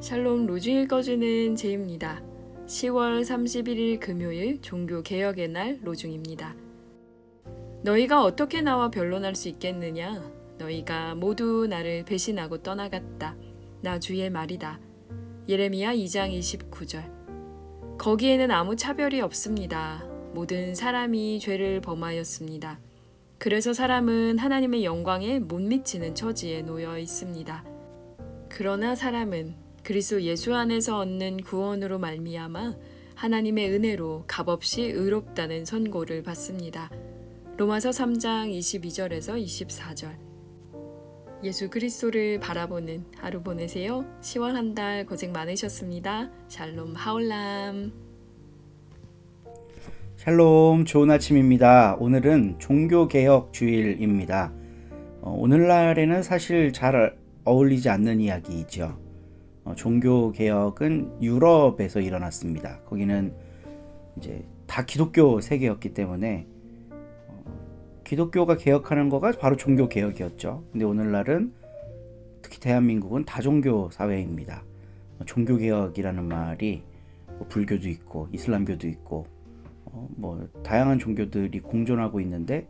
샬롬 로즈 읽어주는 제입니다. 10월 31일 금요일 종교 개혁의 날 로중입니다. 너희가 어떻게 나와 변론할 수 있겠느냐? 너희가 모두 나를 배신하고 떠나갔다. 나 주의 말이다. 예레미야 2장 29절. 거기에는 아무 차별이 없습니다. 모든 사람이 죄를 범하였습니다. 그래서 사람은 하나님의 영광에 못 미치는 처지에 놓여 있습니다. 그러나 사람은 그리스도 예수 안에서 얻는 구원으로 말미암아 하나님의 은혜로 값없이 의롭다는 선고를 받습니다. 로마서 3장 22절에서 24절. 예수 그리스도를 바라보는 하루 보내세요. 10월 한 달 고생 많으셨습니다. 샬롬 하올람. 샬롬 좋은 아침입니다. 오늘은 종교 개혁 주일입니다. 어, 오늘날에는 사실 잘 어울리지 않는 이야기이죠. 어, 종교 개혁은 유럽에서 일어났습니다. 거기는 이제 다 기독교 세계였기 때문에 어, 기독교가 개혁하는 거가 바로 종교 개혁이었죠. 근데 오늘날은 특히 대한민국은 다종교 사회입니다. 어, 종교 개혁이라는 말이 뭐 불교도 있고 이슬람교도 있고 어, 뭐 다양한 종교들이 공존하고 있는데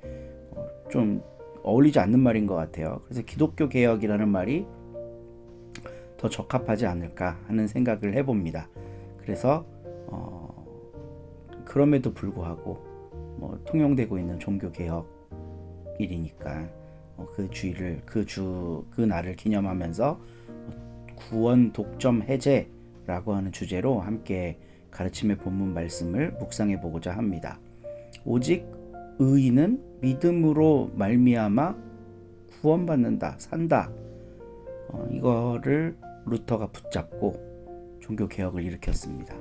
어, 좀 어울리지 않는 말인 것 같아요. 그래서 기독교 개혁이라는 말이 더 적합하지 않을까 하는 생각을 해봅니다. 그래서 어, 그럼에도 불구하고 뭐 통용되고 있는 종교 개혁일이니까 어, 그 주일을 그주 그 날을 기념하면서 구원 독점 해제라고 하는 주제로 함께 가르침의 본문 말씀을 묵상해 보고자 합니다. 오직 의인은 믿음으로 말미암아 구원받는다, 산다. 어, 이거를 루터가 붙잡고 종교 개혁을 일으켰습니다.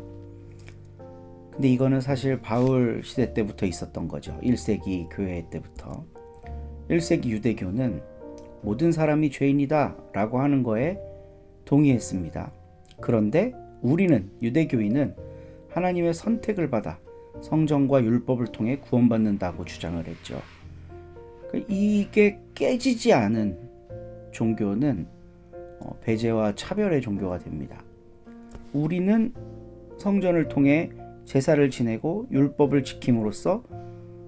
근데 이거는 사실 바울 시대 때부터 있었던 거죠. 1세기 교회 때부터. 1세기 유대교는 모든 사람이 죄인이다 라고 하는 거에 동의했습니다. 그런데 우리는 유대교인은 하나님의 선택을 받아 성정과 율법을 통해 구원받는다고 주장을 했죠. 그러니까 이게 깨지지 않은 종교는 어, 배제와 차별의 종교가 됩니다. 우리는 성전을 통해 제사를 지내고 율법을 지킴으로써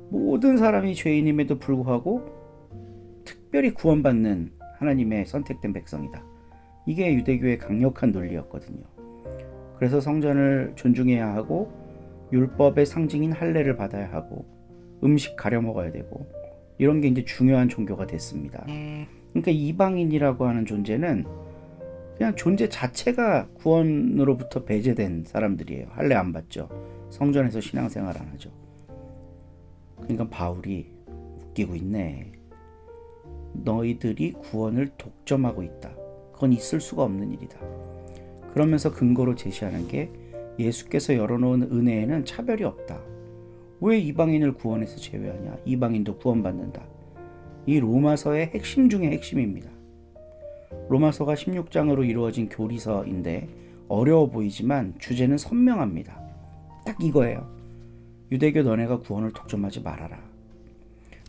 모든 사람이 죄인임에도 불구하고 특별히 구원받는 하나님의 선택된 백성이다. 이게 유대교의 강력한 논리였거든요. 그래서 성전을 존중해야 하고 율법의 상징인 할례를 받아야 하고 음식 가려 먹어야 되고 이런 게 이제 중요한 종교가 됐습니다. 그러니까 이방인이라고 하는 존재는 그냥 존재 자체가 구원으로부터 배제된 사람들이에요. 할례 안 받죠. 성전에서 신앙생활 안 하죠. 그러니까 바울이 웃기고 있네. 너희들이 구원을 독점하고 있다. 그건 있을 수가 없는 일이다. 그러면서 근거로 제시하는 게 예수께서 열어놓은 은혜에는 차별이 없다. 왜 이방인을 구원해서 제외하냐? 이방인도 구원받는다. 이 로마서의 핵심 중의 핵심입니다. 로마서가 16장으로 이루어진 교리서인데 어려워 보이지만 주제는 선명합니다. 딱 이거예요. 유대교 너네가 구원을 독점하지 말아라.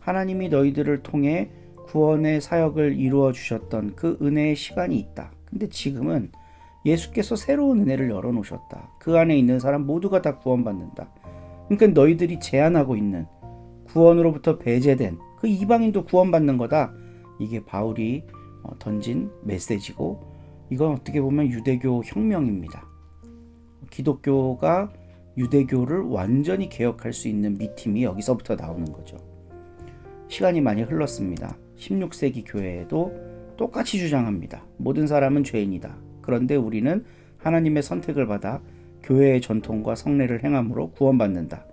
하나님이 너희들을 통해 구원의 사역을 이루어 주셨던 그 은혜의 시간이 있다. 근데 지금은 예수께서 새로운 은혜를 열어 놓으셨다. 그 안에 있는 사람 모두가 다 구원받는다. 그러니까 너희들이 제안하고 있는 구원으로부터 배제된 그 이방인도 구원받는 거다. 이게 바울이 어, 던진 메시지고 이건 어떻게 보면 유대교 혁명입니다. 기독교가 유대교를 완전히 개혁할 수 있는 미팀이 여기서부터 나오는 거죠. 시간이 많이 흘렀습니다. 16세기 교회에도 똑같이 주장합니다. 모든 사람은 죄인이다. 그런데 우리는 하나님의 선택을 받아 교회의 전통과 성례를 행함으로 구원받는다.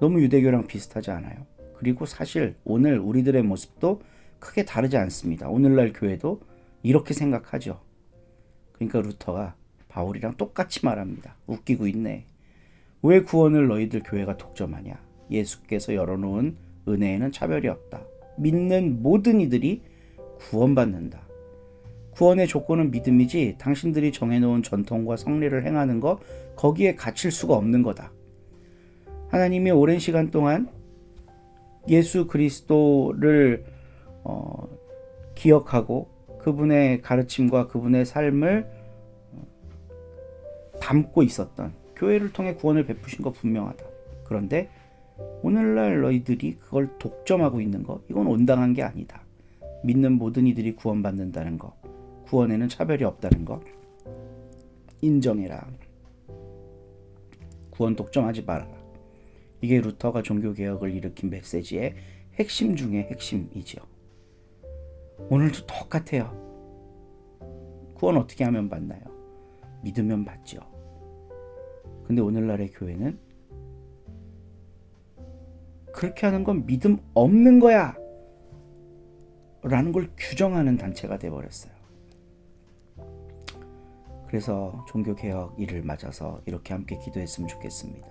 너무 유대교랑 비슷하지 않아요? 그리고 사실 오늘 우리들의 모습도 크게 다르지 않습니다. 오늘날 교회도 이렇게 생각하죠. 그러니까 루터가 바울이랑 똑같이 말합니다. 웃기고 있네. 왜 구원을 너희들 교회가 독점하냐? 예수께서 열어놓은 은혜에는 차별이 없다. 믿는 모든 이들이 구원받는다. 구원의 조건은 믿음이지 당신들이 정해놓은 전통과 성례를 행하는 거 거기에 갇힐 수가 없는 거다. 하나님이 오랜 시간 동안 예수 그리스도를 어, 기억하고 그분의 가르침과 그분의 삶을 담고 있었던 교회를 통해 구원을 베푸신 거 분명하다. 그런데 오늘날 너희들이 그걸 독점하고 있는 거 이건 온당한 게 아니다. 믿는 모든 이들이 구원받는다는 거, 구원에는 차별이 없다는 거 인정해라. 구원 독점하지 말아라. 이게 루터가 종교 개혁을 일으킨 메시지의 핵심 중의 핵심이지요. 오늘도 똑같아요. 구원 어떻게 하면 받나요? 믿으면 받죠. 근데 오늘날의 교회는 그렇게 하는 건 믿음 없는 거야. 라는 걸 규정하는 단체가 돼 버렸어요. 그래서 종교 개혁 일을 맞아서 이렇게 함께 기도했으면 좋겠습니다.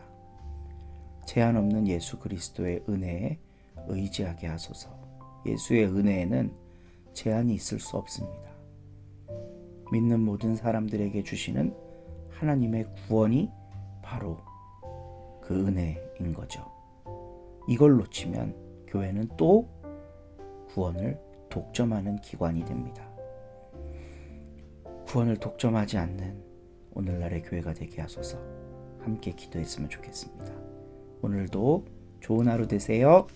제한 없는 예수 그리스도의 은혜에 의지하게 하소서. 예수의 은혜에는 제한이 있을 수 없습니다. 믿는 모든 사람들에게 주시는 하나님의 구원이 바로 그 은혜인 거죠. 이걸 놓치면 교회는 또 구원을 독점하는 기관이 됩니다. 구원을 독점하지 않는 오늘날의 교회가 되게 하소서 함께 기도했으면 좋겠습니다. 오늘도 좋은 하루 되세요.